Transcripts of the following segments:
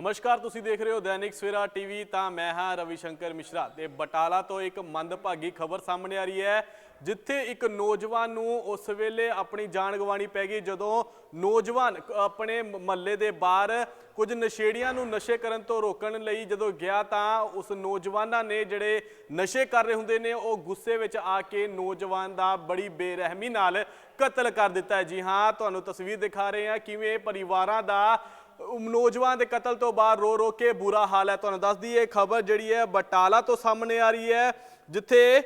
ਨਮਸਕਾਰ, ਤੁਸੀਂ ਦੇਖ ਰਹੇ ਹੋ ਦੈਨਿਕ ਸਵੇਰਾ ਟੀਵੀ। ਤਾਂ ਮੈਂ ਹਾਂ ਰਵੀ ਸ਼ੰਕਰ ਮਿਸ਼ਰਾ। ਤੇ ਬਟਾਲਾ ਤੋਂ ਇੱਕ ਮੰਦਭਾਗੀ ਖਬਰ ਸਾਹਮਣੇ ਆ ਰਹੀ ਹੈ। ਜਿੱਥੇ ਇੱਕ ਨੌਜਵਾਨ ਨੂੰ ਉਸ ਵੇਲੇ ਆਪਣੀ ਜਾਨ ਗਵਾਣੀ ਪੈ ਗਈ, ਜਦੋਂ ਨੌਜਵਾਨ ਆਪਣੇ ਮਹੱਲੇ ਦੇ ਬਾਹਰ ਕੁਝ ਨਸ਼ੇੜੀਆਂ ਨੂੰ ਨਸ਼ੇ ਕਰਨ ਤੋਂ ਰੋਕਣ ਲਈ ਜਦੋਂ ਗਿਆ ਤਾਂ ਉਸ ਨੌਜਵਾਨਾਂ ਨੇ ਜਿਹੜੇ ਨਸ਼ੇ ਕਰ ਰਹੇ ਹੁੰਦੇ ਨੇ, ਉਹ ਗੁੱਸੇ ਵਿੱਚ ਆ ਕੇ ਨੌਜਵਾਨ ਦਾ ਬੜੀ ਬੇਰਹਿਮੀ ਨਾਲ ਕਤਲ ਕਰ ਦਿੱਤਾ ਹੈ। ਜੀ ਹਾਂ, ਤੁਹਾਨੂੰ ਤਸਵੀਰ ਦਿਖਾ ਰਹੇ ਹਾਂ ਕਿਵੇਂ ਪਰਿਵਾਰਾਂ ਦਾ ਨੌਜਵਾਨ ਦੇ ਕਤਲ ਤੋਂ ਬਾਅਦ ਰੋ ਰੋ ਕੇ ਬੁਰਾ ਹਾਲ ਹੈ। ਤੁਹਾਨੂੰ ਦੱਸ ਦਈਏ, ਖਬਰ ਜਿਹੜੀ ਹੈ ਬਟਾਲਾ ਤੋਂ ਸਾਹਮਣੇ ਆ ਰਹੀ ਹੈ, ਜਿੱਥੇ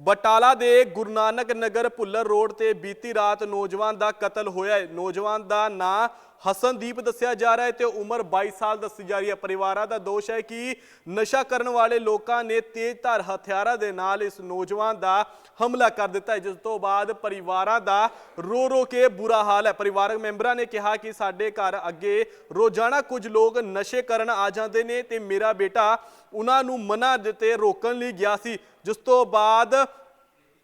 ਬਟਾਲਾ ਦੇ ਗੁਰੂ ਨਾਨਕ ਨਗਰ ਭੁੱਲਰ ਰੋਡ ਤੇ ਬੀਤੀ ਰਾਤ ਨੌਜਵਾਨ ਦਾ ਕਤਲ ਹੋਇਆ ਹੈ। ਨੌਜਵਾਨ ਦਾ ਨਾਂ ਹਸਨਦੀਪ ਦੱਸਿਆ ਜਾ ਰਿਹਾ ਹੈ ਤੇ ਉਮਰ 22 ਸਾਲ ਦੱਸੀ ਜਾ ਰਹੀ ਹੈ। ਪਰਿਵਾਰਾਂ ਦਾ ਦੋਸ਼ ਹੈ ਕਿ ਨਸ਼ਾ ਕਰਨ ਵਾਲੇ ਲੋਕਾਂ ਨੇ ਤੇਜ਼ਧਾਰ ਹਥਿਆਰਾਂ ਦੇ ਨਾਲ ਇਸ ਨੌਜਵਾਨ ਦਾ ਹਮਲਾ ਕਰ ਦਿੱਤਾ ਜਿਸ ਤੋਂ ਬਾਅਦ ਪਰਿਵਾਰਾਂ ਦਾ ਰੋ ਰੋ ਕੇ ਬੁਰਾ ਹਾਲ ਹੈ। ਪਰਿਵਾਰਕ ਮੈਂਬਰਾਂ ਨੇ ਕਿਹਾ ਕਿ ਸਾਡੇ ਘਰ ਅੱਗੇ ਰੋਜ਼ਾਨਾ ਕੁਝ ਲੋਕ ਨਸ਼ੇ ਕਰਨ ਆ ਜਾਂਦੇ ਨੇ ਤੇ ਮੇਰਾ ਬੇਟਾ ਉਹਨਾਂ ਨੂੰ ਮਨਾ ਦਿੱਤੇ ਰੋਕਣ ਲਈ ਗਿਆ ਸੀ। ਜਿਸ ਤੋਂ ਬਾਅਦ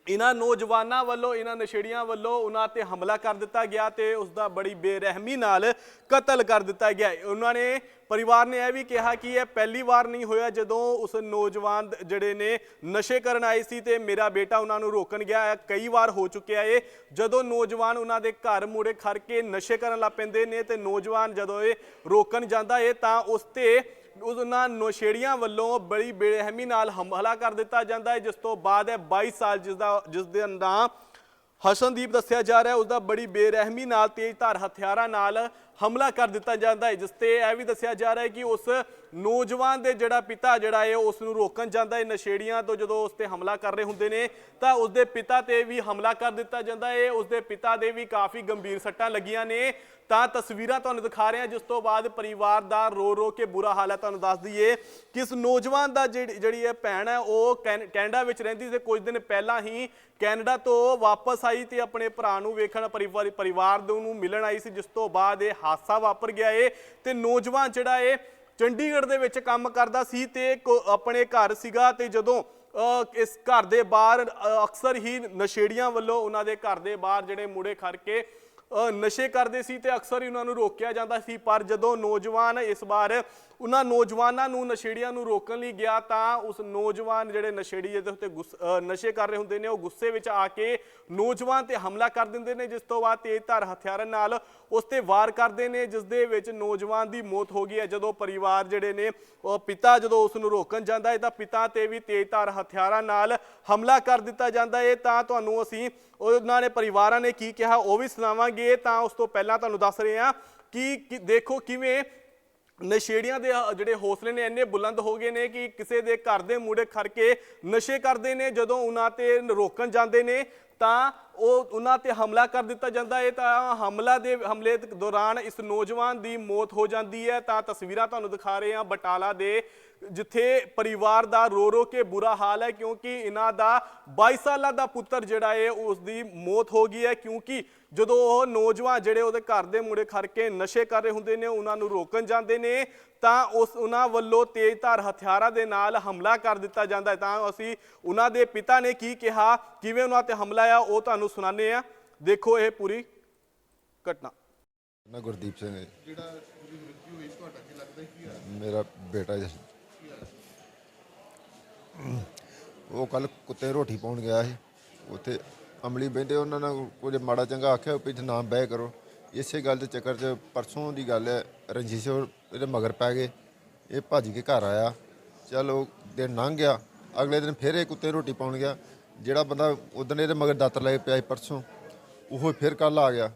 ਇਹਨਾਂ ਨੌਜਵਾਨਾਂ ਵੱਲੋਂ, ਇਹਨਾਂ ਨਸ਼ੇੜੀਆਂ ਵੱਲੋਂ ਉਹਨਾਂ ਤੇ ਹਮਲਾ ਕਰ ਦਿੱਤਾ ਗਿਆ ਤੇ ਉਸ ਦਾ ਬੜੀ ਬੇਰਹਿਮੀ ਨਾਲ ਕਤਲ ਕਰ ਦਿੱਤਾ ਗਿਆ। ਉਹਨਾਂ ਨੇ, ਪਰਿਵਾਰ ਨੇ ਇਹ ਵੀ ਕਿਹਾ ਕਿ ਇਹ ਪਹਿਲੀ ਵਾਰ ਨਹੀਂ ਹੋਇਆ ਜਦੋਂ ਉਸ ਨੌਜਵਾਨ ਜਿਹੜੇ ਨੇ ਨਸ਼ੇ ਕਰਨ ਆਏ ਸੀ ਤੇ ਮੇਰਾ ਬੇਟਾ ਉਹਨਾਂ ਨੂੰ ਰੋਕਣ ਗਿਆ। ਹੈ ਕਈ ਵਾਰ ਹੋ ਚੁੱਕਿਆ ਏ। ਜਦੋਂ ਨੌਜਵਾਨ ਉਹਨਾਂ ਦੇ ਘਰ ਮੂੜੇ ਖੜ ਕੇ ਨਸ਼ੇ ਕਰਨ ਲੱਗ ਪੈਂਦੇ ਨੇ ਤੇ ਨੌਜਵਾਨ ਜਦੋਂ ਇਹ ਰੋਕਣ ਜਾਂਦਾ ਏ ਤਾਂ ਉਸ ਤੇ ਉਹਨਾਂ ਨਸ਼ੇੜੀਆਂ ਵੱਲੋਂ ਬੜੀ ਬੇਰਹਿਮੀ ਨਾਲ ਹਮਲਾ ਕਰ ਦਿੱਤਾ ਜਾਂਦਾ ਹੈ, ਜਿਸ ਤੋਂ ਬਾਅਦ ਹੈ 22 ਸਾਲ ਜਿਸ ਦਾ, ਜਿਸ ਦੇ ਨਾਮ ਹਸਨਦੀਪ ਦੱਸਿਆ ਜਾ ਰਿਹਾ ਹੈ, ਉਸ ਦਾ ਬੜੀ ਬੇਰਹਿਮੀ ਨਾਲ ਤੇਜ਼ਧਾਰ ਹਥਿਆਰਾਂ ਨਾਲ ਹਮਲਾ ਕਰ ਦਿੱਤਾ ਜਾਂਦਾ ਹੈ, ਜਿਸ ਤੇ ਇਹ ਵੀ ਦੱਸਿਆ ਜਾ ਰਿਹਾ ਹੈ ਕਿ ਉਸ ਨੌਜਵਾਨ ਦੇ ਜਿਹੜਾ ਪਿਤਾ ਜਿਹੜਾ ਹੈ, ਉਸ ਨੂੰ ਰੋਕਣ ਜਾਂਦਾ ਹੈ। ਨਸ਼ੇੜੀਆਂ ਤੋਂ ਜਦੋਂ ਉਸ ਤੇ ਹਮਲਾ ਕਰ ਰਹੇ ਹੁੰਦੇ ਨੇ, ਤਾਂ ਉਸ ਦੇ ਪਿਤਾ ਤੇ ਵੀ ਹਮਲਾ ਕਰ ਦਿੱਤਾ ਜਾਂਦਾ ਹੈ। ਉਸ ਦੇ ਪਿਤਾ ਦੇ ਵੀ ਕਾਫੀ ਗੰਭੀਰ ਸੱਟਾਂ ਲੱਗੀਆਂ ਨੇ। ਤਾਂ ਤਸਵੀਰਾਂ ਤੁਹਾਨੂੰ ਦਿਖਾ ਰਹੇ ਹਾਂ ਜਿਸ ਤੋਂ ਬਾਅਦ ਪਰਿਵਾਰ ਦਾ ਰੋ ਰੋ ਕੇ ਬੁਰਾ ਹਾਲ ਹੈ। ਤੁਹਾਨੂੰ ਦੱਸ ਦਈਏ ਕਿ ਇਸ ਨੌਜਵਾਨ ਦਾ ਜਿਹੜੀ ਜਿਹੜੀ ਇਹ ਭੈਣ ਹੈ, ਉਹ ਕੈਨ- ਕੈਨੇਡਾ ਵਿੱਚ ਰਹਿੰਦੀ ਸੀ। ਕੁਝ ਦਿਨ ਪਹਿਲਾਂ ਹੀ ਕੈਨੇਡਾ ਤੋਂ ਵਾਪਸ ਆਈ ਤੇ ਆਪਣੇ ਭਰਾ ਨੂੰ ਵੇਖਣ ਪਰਿਵਾਰ ਪਰਿਵਾਰ ਨੂੰ ਮਿਲਣ ਆਈ ਸੀ, ਜਿਸ ਤੋਂ ਬਾਅਦ ਇਹ ਹਾਦਸਾ ਵਾਪਰ ਗਿਆ ਏ ਤੇ ਨੌਜਵਾਨ ਜਿਹੜਾ ਏ ਚੰਡੀਗੜ੍ਹ ਦੇ ਵਿੱਚ ਕੰਮ ਕਰਦਾ ਸੀ ਤੇ ਆਪਣੇ ਘਰ ਸੀਗਾ ਤੇ ਜਦੋਂ ਅ, ਇਸ ਘਰ ਦੇ ਬਾਹਰ ਅ, ਅਕਸਰ ਹੀ ਨਸ਼ੇੜੀਆਂ ਵੱਲੋਂ ਉਹਨਾਂ ਦੇ ਘਰ ਦੇ ਬਾਹਰ ਜਿਹੜੇ ਮੁੰਡੇ ਖੜ ਕੇ ਨਸ਼ੇ ਕਰਦੇ ਸੀ ਤੇ ਅਕਸਰ ਹੀ ਉਹਨਾਂ ਨੂੰ ਰੋਕਿਆ ਜਾਂਦਾ ਸੀ। ਪਰ ਜਦੋਂ ਨੌਜਵਾਨ ਇਸ ਵਾਰ ਉਹਨਾਂ ਨੌਜਵਾਨਾਂ ਨੂੰ, ਨਸ਼ੇੜੀਆਂ ਨੂੰ ਰੋਕਣ ਲਈ ਗਿਆ ਤਾਂ ਉਸ ਨੌਜਵਾਨ ਜਿਹੜੇ ਨਸ਼ੇੜੀ ਜਿਹਦੇ ਉੱਤੇ ਗੁੱਸ- ਨਸ਼ੇ ਕਰ ਰਹੇ ਹੁੰਦੇ ਨੇ, ਉਹ ਗੁੱਸੇ ਵਿੱਚ ਆ ਕੇ ਨੌਜਵਾਨ ਤੇ ਹਮਲਾ ਕਰ ਦਿੰਦੇ ਨੇ, ਜਿਸ ਤੋਂ ਬਾਅਦ ਤੇਜ਼ਧਾਰ ਹਥਿਆਰਾਂ ਨਾਲ ਉਸ ਤੇ ਵਾਰ ਕਰਦੇ ਨੇ ਜਿਸ ਦੇ ਵਿੱਚ ਨੌਜਵਾਨ ਦੀ ਮੌਤ ਹੋ ਗਈ ਹੈ। ਜਦੋਂ ਪਰਿਵਾਰ ਜਿਹੜੇ ਨੇ, ਉਹ ਪਿਤਾ ਜਦੋਂ ਉਸ ਨੂੰ ਰੋਕਣ ਜਾਂਦਾ ਹੈ ਤਾਂ ਪਿਤਾ ਤੇ ਵੀ ਤੇਜ਼ਧਾਰ ਹਥਿਆਰਾਂ ਨਾਲ ਹਮਲਾ ਕਰ ਦਿੱਤਾ ਜਾਂਦਾ ਹੈ। ਤਾਂ ਤੁਹਾਨੂੰ ਅਸੀਂ ਉਹਨਾਂ ਨੇ ਪਰਿਵਾਰਾਂ ਨੇ ਕੀ ਕਿਹਾ, ਉਹ ਵੀ ਸੁਣਾਵਾਂਗੇ। ਤਾਂ ਉਸ ਤੋਂ ਪਹਿਲਾਂ ਤੁਹਾਨੂੰ ਦੱਸ ਰਹੇ ਹਾਂ ਕਿ ਦੇਖੋ ਕਿਵੇਂ ਨਸ਼ੇੜੀਆਂ ਦੇ ਜਿਹੜੇ ਹੌਸਲੇ ਨੇ ਇੰਨੇ ਬੁਲੰਦ ਹੋ ਗਏ ਨੇ ਕਿ ਕਿਸੇ ਦੇ ਘਰ ਦੇ ਮੂੜੇ ਖੜ ਕੇ ਨਸ਼ੇ ਕਰਦੇ ਨੇ। ਜਦੋਂ ਉਹਨਾਂ ਤੇ ਰੋਕਣ ਜਾਂਦੇ ਨੇ, ਤਾਂ ਉਹ ਉਹਨਾਂ ਤੇ ਹਮਲਾ ਕਰ ਦਿੱਤਾ ਜਾਂਦਾ ਹੈ, ਤਾਂ ਹਮਲਾ ਦੇ ਹਮਲੇ ਦੌਰਾਨ ਇਸ ਨੌਜਵਾਨ ਦੀ ਮੌਤ ਹੋ ਜਾਂਦੀ ਹੈ। ਤਾਂ ਤਸਵੀਰਾਂ ਤੁਹਾਨੂੰ ਦਿਖਾ ਰਹੇ ਹਾਂ ਬਟਾਲਾ ਦੇ, ਜਿੱਥੇ ਪਰਿਵਾਰ ਦਾ ਰੋ ਰੋ ਕੇ ਬੁਰਾ ਹਾਲ ਹੈ, ਕਿਉਂਕਿ ਇਹਨਾਂ ਦਾ 22 ਸਾਲਾਂ ਦਾ ਪੁੱਤਰ ਜਿਹੜਾ ਹੈ ਉਸ ਦੀ ਮੌਤ ਹੋ ਗਈ ਹੈ, ਕਿਉਂਕਿ ਜਦੋਂ ਉਹ ਨੌਜਵਾਨ ਜਿਹੜੇ ਉਹਦੇ ਘਰ ਦੇ ਮੁੰਡੇ ਖੜ ਕੇ ਨਸ਼ੇ ਕਰ ਰਹੇ ਹੁੰਦੇ ਨੇ, ਉਹਨਾਂ ਨੂੰ ਰੋਕਣ ਜਾਂਦੇ ਨੇ, ਤਾਂ ਉਸ ਉਹਨਾਂ ਵੱਲੋਂ ਤੇਜ਼ਧਾਰ ਹਥਿਆਰਾਂ ਦੇ ਨਾਲ ਹਮਲਾ ਕਰ ਦਿੱਤਾ ਜਾਂਦਾ ਹੈ। ਤਾਂ ਅਸੀਂ ਉਹਨਾਂ ਦੇ ਪਿਤਾ ਨੇ ਕੀ ਕਿਹਾ, ਕਿਵੇਂ ਉਹਨਾਂ ਤੇ ਹਮਲਾ ਆ ਉਹ ਤੁਹਾਨੂੰ ਸੁਣਾਉਂਦੇ ਆ ਦੇਖੋ ਇਹ ਪੂਰੀ ਘਟਨਾ। ਨਾ ਗੁਰਦੀਪ ਸਿੰਘ ਹੈ ਜੀ। ਜਿਹੜਾ ਉਹਦੀ ਮ੍ਰਿਤੂ ਹੋਈ ਤੁਹਾਡਾ ਕੀ ਲੱਗਦਾ ਕੀ ਆ? ਮੇਰਾ ਬੇਟਾ ਜੀ। ਉਹ ਕੱਲ ਕੁੱਤੇ ਰੋਟੀ ਪਾਉਣ ਗਿਆ ਸੀ। ਉੱਥੇ ਅਮਲੀ ਬਹਿੰਦੇ ਉਹਨਾਂ ਨਾਲ ਕੁਝ ਮਾੜਾ ਚੰਗਾ ਆਖਿਆ ਵੀ ਇੱਥੇ ਨਾ ਬਹਿ ਕਰੋ। ਇਸੇ ਗੱਲ ਦੇ ਚੱਕਰ 'ਚ ਪਰਸੋਂ ਦੀ ਗੱਲ ਹੈ ਰਣਜੀਤ ਸਿੰਘ ਇਹਦੇ ਮਗਰ ਪੈ ਗਏ। ਇਹ ਭੱਜ ਕੇ ਘਰ ਆਇਆ। ਚਲ ਦਿਨ ਲੰਘ ਗਿਆ। ਅਗਲੇ ਦਿਨ ਫਿਰ ਇਹ ਕੁੱਤੇ ਰੋਟੀ ਪਾਉਣ ਗਿਆ। ਜਿਹੜਾ ਬੰਦਾ ਉਦੋਂ ਇਹਦੇ ਮਗਰ ਦਾਤਰ ਲੈ ਕੇ ਪਿਆ ਸੀ ਪਰਸੋਂ, ਉਹ ਫਿਰ ਕੱਲ ਆ ਗਿਆ।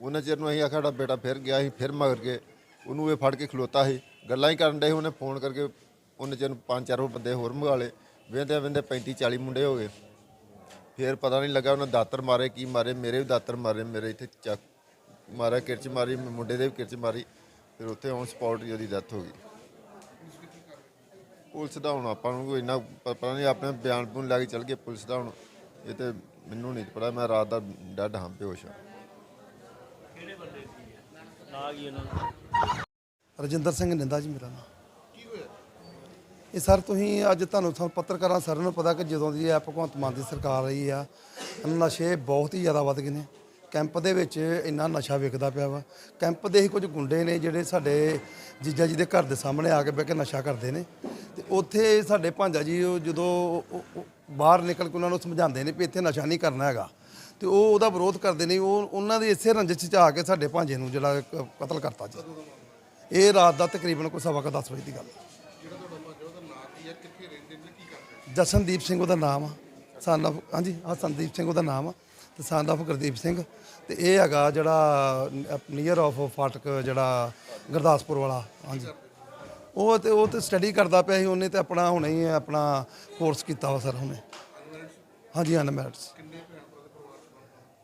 ਉਹਨਾਂ ਚਿਰ ਨੂੰ ਅਸੀਂ ਆਖਿਆ, ਸਾਡਾ ਬੇਟਾ ਫਿਰ ਗਿਆ ਸੀ, ਫਿਰ ਮਗਰ ਕੇ ਉਹਨੂੰ ਇਹ ਫੜ ਕੇ ਖਲੋਤਾ ਸੀ। ਗੱਲਾਂ ਹੀ ਕਰਨ ਡਏ ਸੀ, ਉਹਨੇ ਫੋਨ ਕਰਕੇ ਉਹਨੇ ਚਿਰ ਨੂੰ ਪੰਜ ਚਾਰ ਹੋਰ ਬੰਦੇ ਹੋਰ ਮੰਗਾ ਲਏ। ਵੇਂਦੇ ਵੇਂਦੇ 35 40 ਮੁੰਡੇ ਹੋ ਗਏ। ਫਿਰ ਪਤਾ ਨਹੀਂ ਲੱਗਾ ਉਹਨੇ ਦਾਤਰ ਮਾਰੇ, ਕੀ ਮਾਰੇ, ਮੇਰੇ ਵੀ ਦਾਤਰ ਮਾਰੇ, ਮੇਰੇ ਇੱਥੇ ਚੱਕ ਮਾਰਿਆ, ਕਿਰਚ ਮਾਰੀ, ਮੁੰਡੇ ਦੇ ਵੀ ਕਿਰਚ ਮਾਰੀ। ਫਿਰ ਉੱਥੇ ਔਨ ਸਪੌਟ ਹੀ ਉਹਦੀ ਡੈਥ ਹੋ ਗਈ। ਪੁਲਿਸ ਦਾ ਹੁਣ ਆਪਾਂ ਨੂੰ ਕੋਈ ਇੰਨਾ ਪ- ਪਤਾ ਨਹੀਂ ਆਪਣੇ ਬਿਆਨ ਬੂਨ ਲੈ ਕੇ ਚੱਲ ਗਏ ਪੁਲਿਸ ਦਾ ਹੁਣ। ਇਹ ਤੇ ਮੈਨੂੰ ਨਹੀਂ ਪਤਾ ਮੈਂ ਰਾਤ ਦਾ ਡੱਡ ਹਾਂ ਬੇਹੋਸ਼ ਹਾਂ। ਰਜਿੰਦਰ ਸਿੰਘ ਨਿੰਦਾ ਜੀ ਮੇਰਾ ਨਾਮ। ਕੀ ਹੋਇਆ? ਇਹ ਸਰ ਤੁਸੀਂ ਅੱਜ ਤੁਹਾਨੂੰ ਤੁਹਾਨੂੰ ਪੱਤਰਕਾਰਾਂ ਸਾਰਿਆਂ ਨੂੰ ਪਤਾ ਕਿ ਜਦੋਂ ਦੀ ਇਹ ਭਗਵੰਤ ਮਾਨ ਦੀ ਸਰਕਾਰ ਰਹੀ ਆ ਨਸ਼ੇ ਬਹੁਤ ਹੀ ਜ਼ਿਆਦਾ ਵੱਧ ਗਏ ਨੇ। ਕੈਂਪ ਦੇ ਵਿੱਚ ਇੰਨਾ ਨਸ਼ਾ ਵਿਕਦਾ ਪਿਆ ਵਾ। ਕੈਂਪ ਦੇ ਹੀ ਕੁਝ ਗੁੰਡੇ ਨੇ ਜਿਹੜੇ ਸਾਡੇ ਜੀਜਾ ਜੀ ਦੇ ਘਰ ਦੇ ਸਾਹਮਣੇ ਆ ਕੇ ਬਹਿ ਕੇ ਨਸ਼ਾ ਕਰਦੇ ਨੇ। ਤੇ ਉੱਥੇ ਸਾਡੇ ਭਾਂਜਾ ਜੀ ਉਹ ਜਦੋਂ ਉਹ- ਉਹ ਬਾਹਰ ਨਿਕਲ ਕੇ ਉਹਨਾਂ ਨੂੰ ਸਮਝਾਉਂਦੇ ਨੇ ਵੀ ਇੱਥੇ ਨਸ਼ਾ ਨਹੀਂ ਕਰਨਾ ਹੈਗਾ। ਤੇ ਉਹ ਉਹਦਾ ਵਿਰੋਧ ਕਰਦੇ ਨੇ ਉਹ, ਉਹਨਾਂ ਦੇ ਇਸੇ ਰੰਜਿਸ਼ 'ਚ ਆ ਕੇ ਸਾਡੇ ਭਾਂਜੇ ਨੂੰ ਜਿਹੜਾ ਕ- ਕਤਲ ਕਰਤਾ ਜੀ। ਇਹ ਰਾਤ ਦਾ ਤਕਰੀਬਨ ਕੋਈ ਸਵਾ ਕੁ ਦਸ ਵਜੇ ਦੀ ਗੱਲ ਹੈ। ਜਸ਼ਨਦੀਪ ਸਿੰਘ ਉਹਦਾ ਨਾਮ ਆ। son ਹਾਂਜੀ ਆ ਸੰਦੀਪ ਸਿੰਘ ਉਹਦਾ ਨਾਮ ਆ। ਤੇ son of ਗੁਰਦੀਪ ਸਿੰਘ ਤੇ ਇਹ ਹੈਗਾ ਜਿਹੜਾ ਨੀਅਰ ਆਫ ਫਾਟਕ ਜਿਹੜਾ ਗੁਰਦਾਸਪੁਰ ਵਾਲਾ, ਹਾਂਜੀ। ਉਹ ਤੇ ਉਹ ਤੇ ਸਟੱਡੀ ਕਰਦਾ ਪਿਆ ਸੀ, ਉਹਨੇ ਤੇ ਆਪਣਾ ਹੁਣੇ ਹੀ ਆਪਣਾ ਕੋਰਸ ਕੀਤਾ ਵਾ ਸਰ ਹੁਣੇ। ਹਾਂਜੀ ਅਨਮੈਰਿਡਸ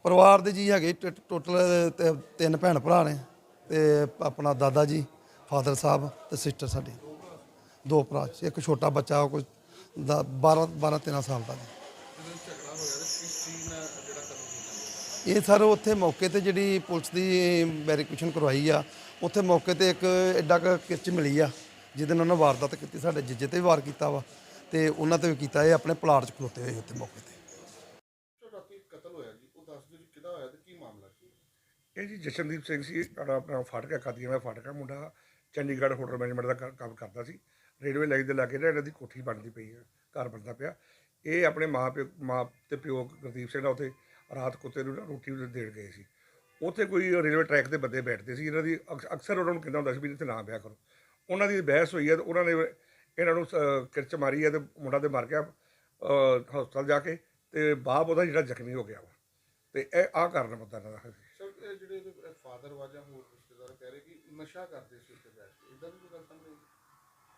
ਪਰਿਵਾਰ ਦੇ ਜੀ ਹੈਗੇ ਟੋਟਲ ਤਿੰਨ ਭੈਣ ਭਰਾ ਨੇ ਤੇ ਆਪਣਾ ਦਾਦਾ ਜੀ, ਫਾਦਰ ਸਾਹਿਬ ਤੇ ਸਿਸਟਰ ਸਾਡੀ। ਦੋ ਭਰਾ, ਇੱਕ ਛੋਟਾ ਬੱਚਾ, ਉਹ ਕੋਈ 12 12 13 ਸਾਲ ਦਾ ਜੀ। ਇਹ ਸਰ ਉੱਥੇ ਮੌਕੇ ਤੇ ਜਿਹੜੀ ਪੁਲਿਸ ਦੀ ਵੈਰੀਫਿਕੇਸ਼ਨ ਕਰਵਾਈ ਆ ਉੱਥੇ ਮੌਕੇ ਤੇ ਇੱਕ ਐਡਾ ਕੁ ਕਿਰਚ ਮਿਲੀ ਆ ਜਿਹਦੇ ਨਾਲ ਉਹਨਾਂ ਵਾਰਦਾਤ ਕੀਤੀ ਸਾਡੇ ਜੀਜੇ ਤੇ ਵੀ ਵਾਰ ਕੀਤਾ ਵਾ ਤੇ ਉਹਨਾਂ ਤੇ ਵੀ ਕੀਤਾ ਇਹ ਆਪਣੇ ਪਲਾਟ 'ਚ ਖਲੋਤੇ ਹੋਏ ਉੱਥੇ ਮੌਕੇ ਤੇ। ਤੁਹਾਡਾ ਰਾਤੀ ਕਤਲ ਹੋਇਆ ਜੀ ਉਹ ਦੱਸ ਦਿਓ ਜੀ ਕਿਹਦਾ ਹੋਇਆ ਤੇ ਕੀ ਮਾਮਲਾ ਕੀ ਇਹ ਜੀ ਜਸ਼ਨਦੀਪ ਸਿੰਘ ਸੀ ਸਾਡਾ ਆਪਣਾ ਫਾਟਕਾ ਖਾਦੀਆਂ ਦਾ ਫਾਟਕਾ ਮੁੰਡਾ ਚੰਡੀਗੜ੍ਹ ਹੋਟਲ ਮੈਨੇਜਮੈਂਟ ਦਾ ਕ- ਕੰਮ ਕਰਦਾ ਸੀ। ਰੇਲਵੇ ਲਾਈਨ ਦੇ ਲਾਗੇ ਨਾ ਇਹਨਾਂ ਦੀ ਕੋਠੀ ਬਣਦੀ ਪਈ ਹੈ ਘਰ ਬਣਦਾ ਪਿਆ। ਇਹ ਆਪਣੇ ਮਾਂ ਪਿਓ ਮਾਂ ਤੇ ਪਿਓ ਗੁਰਦੀਪ ਸਿੰਘ ਨਾਲ ਉੱਥੇ ਰਾਤ ਕੁੱਤੇ ਨੂੰ ਨਾ ਰੋਟੀ ਦੇਣ ਗਏ ਸੀ। ਉੱਥੇ ਕੋਈ ਰੇਲਵੇ ਟਰੈਕ ਤੇ ਬੰਦੇ ਬੈਠਦੇ ਸੀ ਇਹਨਾਂ ਦੀ ਅਕਸ- ਅਕਸਰ ਉਹਨਾਂ ਨੂੰ ਕਹਿੰਦਾ ਹੁੰਦਾ ਸੀ ਵੀ ਇੱਥੇ ਨਾ ਬਿਆ ਕਰੋ। ਉਹਨਾਂ ਦੀ ਬਹਿਸ ਹੋਈ ਹੈ ਤੇ ਉਹਨਾਂ ਨੇ ਇਹਨਾਂ ਨੂੰ ਸ- ਕਿਰਚ ਮਾਰੀ ਹੈ ਤੇ ਮੁੰਡਾ ਤੇ ਮਰ ਗਿਆ ਹਸਪਤਾਲ ਜਾ ਕੇ ਤੇ ਬਾਪ ਉਹਦਾ ਜਿਹੜਾ ਜ਼ਖਮੀ ਹੋ ਗਿਆ ਵਾ। ਤੇ ਇਹ ਆਹ ਕਾਰਨ ਬੰਦਾ ਇਹਨਾਂ ਦਾ ਸਰ, ਇਹ ਜਿਹੜੇ ਫਾਦਰ ਵਾ ਜਾਂ ਹੋਰ ਰਿਸ਼ਤੇਦਾਰ ਕਹਿ ਰਹੇ ਕਿ ਨਸ਼ਾ ਕਰਦੇ ਸੀ ਉੱਥੇ ਬੈਠ ਕੇ। ਇਦਾਂ ਦੀ ਕੋਈ ਗੱਲ ਸਾਹਮਣੇ ਆਈ?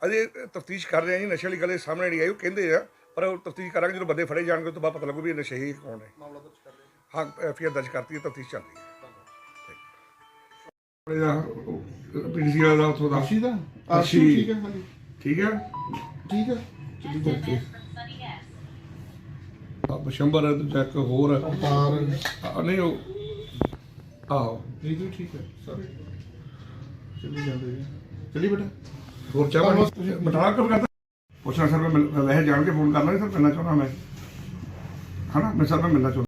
ਅਜੇ ਤਫਤੀਸ਼ ਕਰ ਰਹੇ ਆ ਜੀ ਨਸ਼ੇ ਵਾਲੀ ਗੱਲ ਇਹ ਸਾਹਮਣੇ ਨਹੀਂ ਆਈ ਉਹ ਕਹਿੰਦੇ ਆ ਪਰ ਤਫਤੀਸ਼ ਕਰਾਂਗੇ ਜਦੋਂ ਬੰਦੇ ਫੜੇ ਜਾਣਗੇ ਤੋਂ ਬਾਅਦ ਪਤਾ ਲੱਗੂ ਵੀ ਇਹ ਨਸ਼ੇ ਹੀ ਕੌਣ ਹੈ। ਮਾਮਲਾ ਦਰਜ ਕਰ ਲਿਆ। ਹਾਂ ਐਫ ਆਈ ਆਰ ਦਰਜ ਕਰਤੀ ਹੈ ਤਫਤੀਸ਼ ਚੱਲ ਰਹੀ ਹੈ। ਧੰਨਵਾਦ ਪੀਡੀਸੀ ਵਾਲਾ ਦਾ ਉੱਥੋਂ ਦਾ। ਆਸ਼ੀ ਦਾ। ਆਸ਼ੀ ਠੀਕ ਹੈ ਹਾਂਜੀ। ਠੀਕ ਹੈ? ਠੀਕ ਹੈ। ਚੱਲੀ ਜਾਂਦੀ ਆ ਬਸ਼ੰਬਰ ਹੈ ਤੇ ਚੈੱਕ ਹੋਰ ਹੈ। ਤਾਰ ਆ, ਨਹੀਂ ਉਹ ਆਹੋ। ਹੈ ਠੀਕ ਹੈ ਸਰ। ਚੱਲੀ ਜਾਂਦੇ ਜੀ ਚੱਲੀ ਬੇਟਾ। ਹੋਰ ਚਾਹ ਪਾਣੀ ਬਟਾਲਾ ਕਰ ਕਰਦਾ? ਪੁੱਛਣਾ ਸਰ ਮੈਂ ਵੈਸੇ ਜਾਣ ਕੇ ਫੋਨ ਕਰਨਾ ਸਰ ਮਿਲਣਾ ਚਾਹੁੰਦਾ ਮੈਂ। ਹਨਾ? ਮੈਂ ਸਰ ਮੈਂ ਮਿਲਣਾ ਚਾਹੁੰਦਾ।